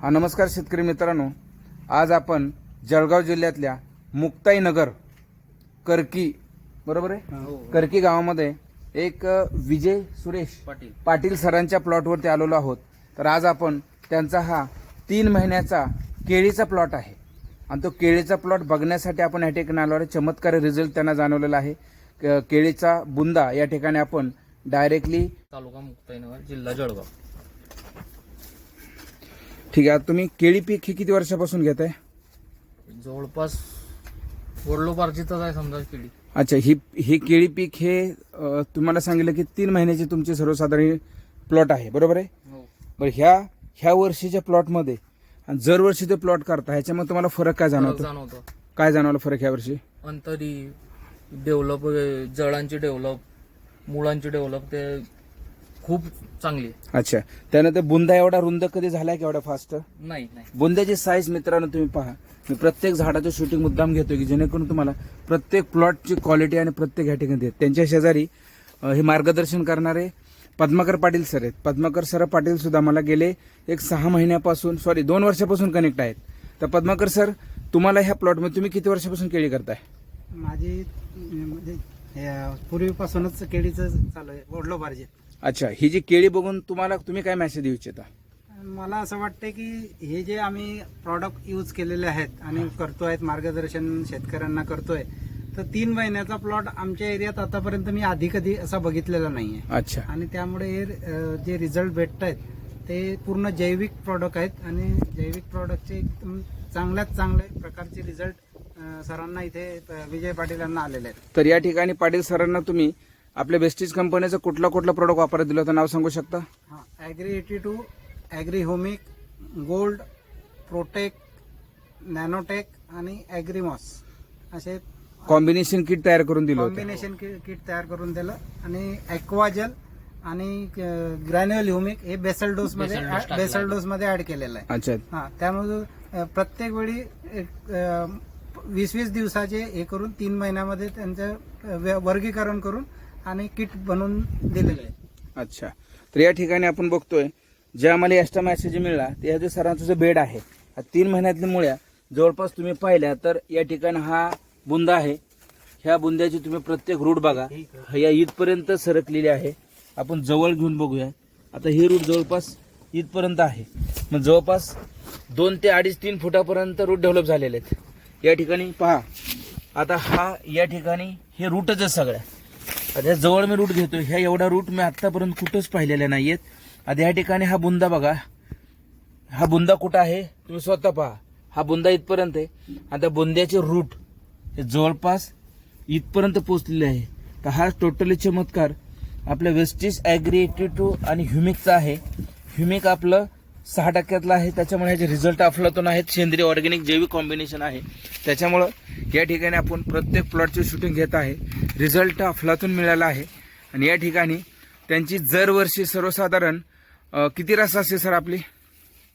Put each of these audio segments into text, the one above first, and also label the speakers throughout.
Speaker 1: हा नमस्कार शेतकरी मित्रांनो. आज आपण जळगाव जिल्ह्यातल्या मुक्ताईनगर करकी बरोबर आहे? करकी गावामध्ये एक विजय सुरेश
Speaker 2: पाटील.
Speaker 1: पाटील सरांच्या प्लॉटवरती आलेलो आहोत. तर आज आपण त्यांचा हा तीन महिन्याचा केळीचा प्लॉट आहे. आणि तो केळीचा प्लॉट बघण्यासाठी आपण या ठिकाणी आलो आहे चमत्कारी रिझल्ट त्यांना जाणवलेला आहे. केळीचा बुंदा या ठिकाणी आपण डायरेक्टली
Speaker 2: तालुका मुक्ताईनगर जिल्हा जळगाव.
Speaker 1: ठीक आहे तुम्ही केळी पीक हे किती वर्षापासून घेत आहे
Speaker 2: जवळपास वडलोपार्जितच आहे समजा केळी.
Speaker 1: अच्छा ही ही केळी पीक हे अ, तुम्हाला सांगितलं की तीन महिन्याची तुमची सर्वसाधारण प्लॉट आहे बरोबर आहे?
Speaker 2: हो.
Speaker 1: बरं ह्या ह्या वर्षीच्या प्लॉटमध्ये आणि जर वर्षी ते प्लॉट करता ह्याच्यामध्ये तुम्हाला फरक काय जाणवतो?
Speaker 2: जाणवतं.
Speaker 1: काय जाणवलं फरक ह्या वर्षी?
Speaker 2: अंतरी डेव्हलप जळांची डेव्हलप मुळांची डेव्हलप ते खूप चांगली. आहे.
Speaker 1: अच्छा त्यानंतर बुंदा एवढा रुंद कधी झालाय की एवढा फास्ट
Speaker 2: नाही नाही.
Speaker 1: बुंद्याची साईज मित्रांनो तुम्ही पहा. मी प्रत्येक झाडाचं शूटिंग मुद्दाम घेतो की जेणेकरून तुम्हाला प्रत्येक प्लॉटची क्वालिटी आणि प्रत्येक ह्या ठिकाणी देत. त्यांच्या शेजारी हे मार्गदर्शन करणारे पद्माकर पाटील सर आहेत. पद्माकर सर पाटील सुद्धा मला गेले एक सहा महिन्यापासून सॉरी दोन वर्षापासून कनेक्ट आहेत. तर पद्माकर सर तुम्हाला ह्या प्लॉटमध्ये तुम्ही किती वर्षापासून केळी करताय?
Speaker 3: माझी म्हणजे हे पूर्वीपासूनच केळीचं चालू आहे ओढलो पाहिजे
Speaker 1: अच्छा ही जी केळी बघून तुम्हाला तुम्ही काय मेसेज देऊ इच्छिता?
Speaker 3: मला असं वाटतं की हे जे आम्ही प्रॉडक्ट यूज केलेले आहेत आणि करतोय मार्गदर्शन शेतकऱ्यांना करतोय तर तीन महिन्याचा प्लॉट आमच्या एरियात आतापर्यंत मी आधी कधी असा बघितलेला नाहीये.
Speaker 1: अच्छा.
Speaker 3: आणि त्यामुळे हे जे रिझल्ट भेटत आहेत ते पूर्ण जैविक प्रॉडक्ट आहेत आणि जैविक प्रॉडक्टचे एकदम चांगल्यात चांगल्या प्रकारचे रिझल्ट सरांना इथे विजय पाटील यांना आलेले आहेत.
Speaker 1: तर या ठिकाणी पाटील सरांना तुम्ही आपल्या बेस्टीज कंपनीचं कुठला कुठला प्रोडक्ट वापरत दिलं होतं? नाव सांगू शकता?
Speaker 3: हा agri eighty two agri humic gold protech nanotech आणि ॲग्रीमॉस असे
Speaker 1: कॉम्बिनेशन किट तयार करून दिलं होतं.
Speaker 3: कॉम्बिनेशन किट तयार करून दिलं. आणि ॲक्वाजल आणि ग्रॅन्युअल ह्युमिक हे बेसल डोस मध्ये
Speaker 2: Basal dose टाकला
Speaker 3: बेसल. डोस मध्ये ऍड केलेलं आहे.
Speaker 1: अच्छा.
Speaker 3: हा त्यामुळे अ, प्रत्येक वेळी एक, अ, वीस वीस दिवसाचे हे करून तीन महिन्यामध्ये त्यांचं अ, वे- वर्गीकरण करून आणि किट बनवून दिलेलं आहे.
Speaker 1: अच्छा. तर या ठिकाणी आपण बघतोय जे आम्हाला एक्स्ट्रा मॅसेज मिळाला ते ह्या सरांचं जे बेड आहे हा तीन महिन्यातल्या मुळ्या जवळपास तुम्ही पाहिल्या तर या ठिकाणी हा बुंदा आहे. ह्या बुंद्याची तुम्ही प्रत्येक रूट बघा. या इथपर्यंत सरकलेली आहे. आपण जवळ घेऊन बघूया. आता ही रूट जवळपास इथपर्यंत आहे. मग जवळपास दोन ते अडीच तीन फुटापर्यंत रूट डेव्हलप झालेले आहेत. या ठिकाणी पहा. आता हा या ठिकाणी हे रूटच आहे सगळ्या. आता जवळ मी रूट घेतो ह्या एवढा रूट मी आत्तापर्यंत कुठंच पाहिलेल्या नाहीयेत. आता ह्या ठिकाणी हा बुंदा बघा. हा बुंदा कुठं आहे? तुम्ही स्वतः पहा. हा बुंदा इथपर्यंत आहे. आता बुंद्याचे रूट हे जवळपास इथपर्यंत पोहोचलेले आहे. तर हा टोटली चमत्कार आपल्या वेस्टीज ॲग्री टू आणि ह्युमिकचा आहे. ह्युमिक आपलं सहा टक्क्यातलं आहे. त्याच्यामुळे ह्याचे रिझल्ट अफलातून आहेत. सेंद्रिय ऑर्गॅनिक जैविक कॉम्बिनेशन आहे. त्याच्यामुळं या ठिकाणी आपण प्रत्येक प्लॉटची शूटिंग घेत आहे. रिझल्ट अफलातून मिळाला आहे. आणि या ठिकाणी त्यांची दरवर्षी सर्वसाधारण किती रस असते सर आपली?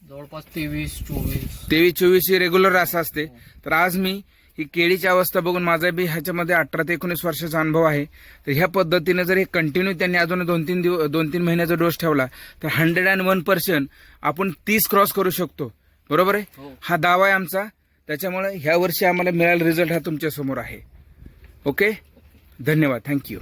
Speaker 2: जवळपास तेवीस चोवीस.
Speaker 1: तेवीस चोवीस ही रेग्युलर रास असते. तर आज मी ही केळीची अवस्था बघून माझा बी ह्याच्यामध्ये अठरा ते एकोणीस वर्षाचा अनुभव आहे. तर ह्या पद्धतीने जर हे कंटिन्यू त्यांनी अजून दोन तीन दिवस दोन तीन महिन्याचा डोस ठेवला तर हंड्रेड अँड वन पर्सेंट आपण तीस क्रॉस करू शकतो. बरोबर आहे?
Speaker 2: हो.
Speaker 1: हा दावा आहे आमचा. त्याच्यामुळे ह्या वर्षी आम्हाला मिळालेला रिझल्ट हा तुमच्यासमोर आहे. ओके धन्यवाद. थँक्यू